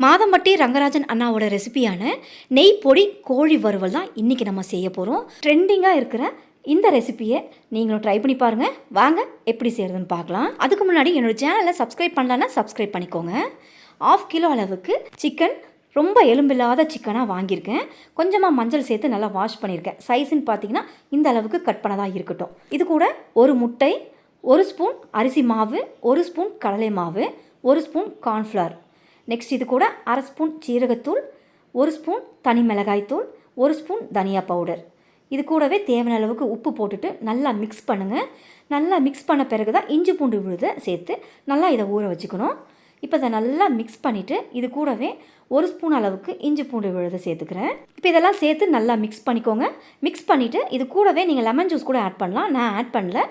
மாதம்பட்டி ரங்கராஜன் அண்ணாவோட ரெசிபியான நெய் பொடி கோழி வறுவல் தான் இன்றைக்கி நம்ம செய்ய போகிறோம் ட்ரெண்டிங்காக இருக்கிற இந்த ரெசிபியை நீங்களும் ட்ரை பண்ணி பாருங்கள் வாங்க எப்படி செய்கிறதுன்னு பார்க்கலாம். அதுக்கு முன்னாடி என்னோட சேனலை சப்ஸ்கிரைப் பண்ணலன்னா சப்ஸ்கிரைப் பண்ணிக்கோங்க. ஆஃப் கிலோ அளவுக்கு சிக்கன் ரொம்ப எலும்பில்லாத சிக்கனாக வாங்கியிருக்கேன். கொஞ்சமாக மஞ்சள் சேர்த்து நல்லா வாஷ் பண்ணியிருக்கேன். சைஸுன்னு பார்த்தீங்கன்னா இந்த அளவுக்கு கட் பண்ணதாக இருக்கட்டும். இது கூட ஒரு முட்டை ஒரு ஸ்பூன் அரிசி மாவு ஒரு ஸ்பூன் கடலை மாவு ஒரு ஸ்பூன் கார்ன்ஃப்ளவர் நெக்ஸ்ட் இது கூட அரை ஸ்பூன் சீரகத்தூள் ஒரு ஸ்பூன் தனி மிளகாய்த்தூள் ஒரு ஸ்பூன் தனியா பவுடர் இது கூடவே தேவையான அளவுக்கு உப்பு போட்டுட்டு நல்லா மிக்ஸ் பண்ணுங்கள் நல்லா மிக்ஸ் பண்ண பிறகு தான் இஞ்சி பூண்டு விழுத சேர்த்து நல்லா இதை ஊற வச்சுக்கணும். இப்போ இதை நல்லா மிக்ஸ் பண்ணிவிட்டு இது கூடவே ஒரு ஸ்பூன் அளவுக்கு இஞ்சி பூண்டு விழுதை சேர்த்துக்கிறேன். இப்போ இதெல்லாம் சேர்த்து நல்லா மிக்ஸ் பண்ணிக்கோங்க. மிக்ஸ் பண்ணிவிட்டு இது கூடவே நீங்கள் லெமன் ஜூஸ் கூட ஆட் பண்ணலாம். நான் ஆட் பண்ணல.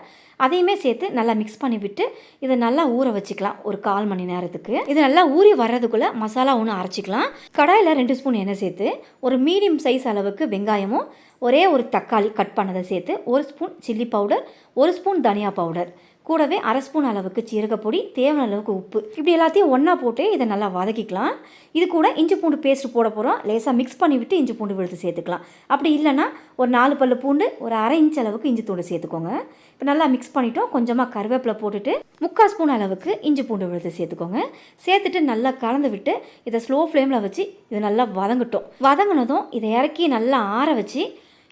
அதையுமே சேர்த்து நல்லா மிக்ஸ் பண்ணிவிட்டு இதை நல்லா ஊற வச்சுக்கலாம். ஒரு கால் மணி நேரத்துக்கு. இது நல்லா ஊறி வர்றதுக்குள்ளே மசாலா ஒன்று அரைச்சிக்கலாம். கடாயில் ரெண்டு ஸ்பூன் எண்ணெய் சேர்த்து ஒரு மீடியம் சைஸ் அளவுக்கு வெங்காயமும் ஒரே ஒரு தக்காளி கட் பண்ணதை சேர்த்து ஒரு ஸ்பூன் சில்லி பவுடர் ஒரு ஸ்பூன் தனியா பவுடர் கூடவே அரை ஸ்பூன் அளவுக்கு சீரகப்பொடி தேவையான அளவுக்கு உப்பு. இப்படி எல்லாத்தையும் ஒன்றா போட்டு இதை நல்லா வதக்கிக்கலாம். இது கூட இஞ்சி பூண்டு பேஸ்ட் போட போகிறோம் லேசாக மிக்ஸ் பண்ணிவிட்டு இஞ்சி பூண்டு விழுத்து சேர்த்துக்கலாம். அப்படி இல்லைன்னா ஒரு நாலு பல்லு பூண்டு ஒரு அரை இன்ச் அளவுக்கு இஞ்சி தூண்டு சேர்த்துக்கோங்க. இப்போ நல்லா மிக்ஸ் பண்ணிட்டோம். கொஞ்சமாக கருவேப்பிலை போட்டுட்டு முக்கால் ஸ்பூன் அளவுக்கு இஞ்சி பூண்டு விழுத்து சேர்த்துக்கோங்க. சேர்த்துட்டு நல்லா கலந்து விட்டு இதை ஸ்லோ ஃப்ளேமில் வச்சு இதை நல்லா வதங்கட்டும். வதங்கினதும் இதை இறக்கி நல்லா ஆற வச்சு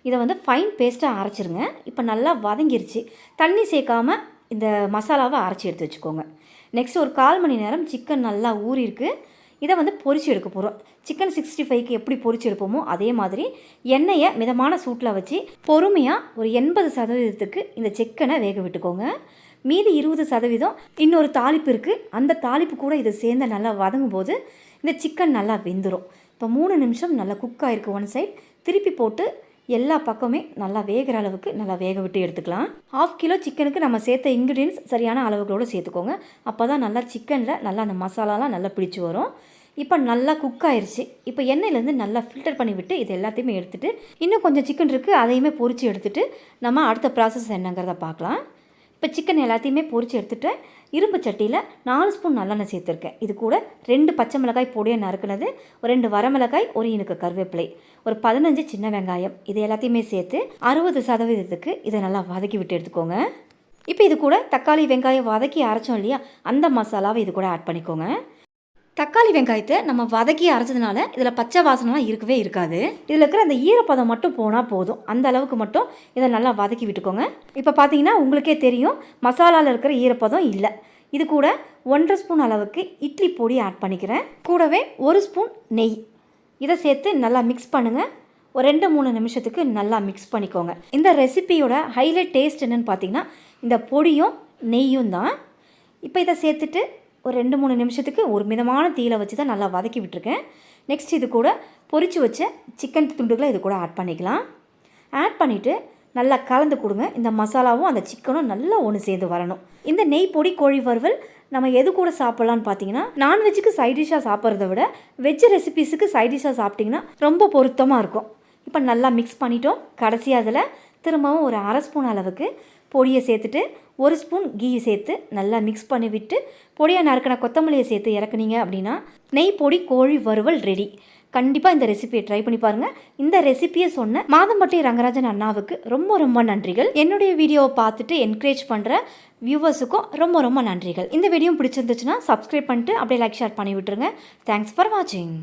இதை வந்து ஃபைன் பேஸ்ட்டாக அரைச்சிருங்க. இப்போ நல்லா வதங்கிருச்சு. தண்ணி சேர்க்காமல் இந்த மசாலாவை அரைச்சி எடுத்து வச்சுக்கோங்க. நெக்ஸ்ட் ஒரு கால் மணி நேரம் சிக்கன் நல்லா ஊறிருக்கு இதை வந்து பொரிச்சு எடுக்க போகிறோம் சிக்கன் சிக்ஸ்டி ஃபைவ்க்கு எப்படி பொரிச்சு எடுப்போமோ அதே மாதிரி எண்ணெயை மிதமான சூட்டில் வச்சு பொறுமையாக ஒரு எண்பது சதவீதத்துக்கு இந்த சிக்கனை வேக விட்டுக்கோங்க. மீதி இருபது சதவீதம் இன்னொரு தாளிப்பு இருக்குது அந்த தாளிப்பு கூட இதை சேர்ந்து நல்லா வதங்கும் போது இந்த சிக்கன் நல்லா வெந்துடும் இப்போ மூணு நிமிஷம் நல்லா குக் ஆகிருக்கு ஒன் சைட் திருப்பி போட்டு எல்லா பக்கமே நல்லா வேகிற அளவுக்கு நல்லா வேக விட்டு எடுத்துக்கலாம். ஆஃப் கிலோ சிக்கனுக்கு நம்ம சேர்த்த இன்க்ரீடியன்ஸ் சரியான அளவுகளோடு சேர்த்துக்கோங்க. அப்போ தான் நல்லா சிக்கனில் நல்லா அந்த மசாலாலாம் நல்லா பிடிச்சி வரும். இப்போ நல்லா குக் ஆயிடுச்சு இப்போ எண்ணெயிலேருந்து நல்லா ஃபில்டர் பண்ணி விட்டு இது எல்லாத்தையுமே எடுத்துகிட்டு இன்னும் கொஞ்சம் சிக்கன் இருக்குது அதையுமே பொரித்து எடுத்துகிட்டு நம்ம அடுத்த ப்ராசஸ் என்னங்கிறத பார்க்கலாம். இப்போ சிக்கன் எல்லாத்தையுமே பொறிச்சு எடுத்துகிட்டு இரும்பு சட்டியில் நாலு ஸ்பூன் நல்லெண்ணெய் சேர்த்துருக்கேன். இது கூட ரெண்டு பச்சை மிளகாய் பொடியை நறுக்குனது ஒரு ரெண்டு வரமிளகாய் ஒரு இனுக்கு கருவேப்பிலை ஒரு பதினஞ்சு சின்ன வெங்காயம். இது எல்லாத்தையுமே சேர்த்து அறுபது சதவீதத்துக்கு இதை நல்லா வதக்கி விட்டு எடுத்துக்கோங்க. இப்போ இது கூட தக்காளி வெங்காயம் வதக்கி அரைச்சோம் இல்லையா அந்த மசாலாவை இது கூட ஆட் பண்ணிக்கோங்க. தக்காளி வெங்காயத்தை நம்ம வதக்கி அரைச்சதுனால இதில் பச்சை வாசனைலாம் இருக்கவே இருக்காது. இதில் இருக்கிற அந்த ஈரப்பதம் மட்டும் போனால் போதும். அந்த அளவுக்கு மட்டும் இதை நல்லா வதக்கி விட்டுக்கோங்க. இப்போ பார்த்தீங்கன்னா உங்களுக்கே தெரியும் மசாலாவில் இருக்கிற ஈரப்பதம் இல்லை. இது கூட ஒன்றரை ஸ்பூன் அளவுக்கு இட்லி பொடி ஆட் பண்ணிக்கிறேன். கூடவே ஒரு ஸ்பூன் நெய். இதை சேர்த்து நல்லா மிக்ஸ் பண்ணுங்கள் ஒரு ரெண்டு மூணு நிமிஷத்துக்கு நல்லா மிக்ஸ் பண்ணிக்கோங்க. இந்த ரெசிபியோட ஹைலைட் டேஸ்ட் என்னென்னு பார்த்தீங்கன்னா இந்த பொடியும் நெய்யும் தான். இப்போ இதை சேர்த்துட்டு ஒரு ரெண்டு மூணு நிமிஷத்துக்கு ஒரு மிதமான தீயில வச்சு தான் நல்லா வதக்கி விட்டுருக்கேன். நெக்ஸ்ட் இது கூட பொறிச்சு வச்ச சிக்கன் துண்டுகளை இது கூட ஆட் பண்ணிக்கலாம். ஆட் பண்ணிவிட்டு நல்லா கலந்து கொடுங்க. இந்த மசாலாவும் அந்த சிக்கனும் நல்லா ஒன்று சேர்ந்து வரணும். இந்த நெய் பொடி கோழி வறுவல் நம்ம எது கூட சாப்பிட்லான்னு பார்த்தீங்கன்னா நான்வெஜ்ஜுக்கு சைடிஷாக சாப்பிட்றத விட வெஜ் ரெசிபீஸுக்கு சைடிஷாக சாப்பிட்டிங்கன்னா ரொம்ப பொருத்தமாக இருக்கும். இப்போ நல்லா மிக்ஸ் பண்ணிட்டோம். கடைசியாக அதில் திரும்பவும் ஒரு அரை ஸ்பூன் அளவுக்கு பொடியை சேர்த்துட்டு ஒரு ஸ்பூன் கீ சேர்த்து நல்லா மிக்ஸ் பண்ணி விட்டு பொடியை நறுக்கின கொத்தமல்லியை சேர்த்து இறக்குனீங்க அப்படின்னா நெய் பொடி கோழி வறுவல் ரெடி கண்டிப்பாக இந்த ரெசிபியை ட்ரை பண்ணி பாருங்கள் இந்த ரெசிபியை சொன்ன மாதம்பட்டி ரங்கராஜன் அண்ணாவுக்கு ரொம்ப ரொம்ப நன்றிகள். என்னுடைய வீடியோவை பார்த்துட்டு என்கரேஜ் பண்ணுற வியூவர்ஸுக்கும் ரொம்ப ரொம்ப நன்றிகள். இந்த வீடியோ பிடிச்சிருந்துச்சுன்னா சப்ஸ்கிரைப் பண்ணிட்டு அப்படியே லைக் ஷேர் பண்ணி விட்டுருங்க. தேங்க்ஸ் ஃபார் வாட்சிங்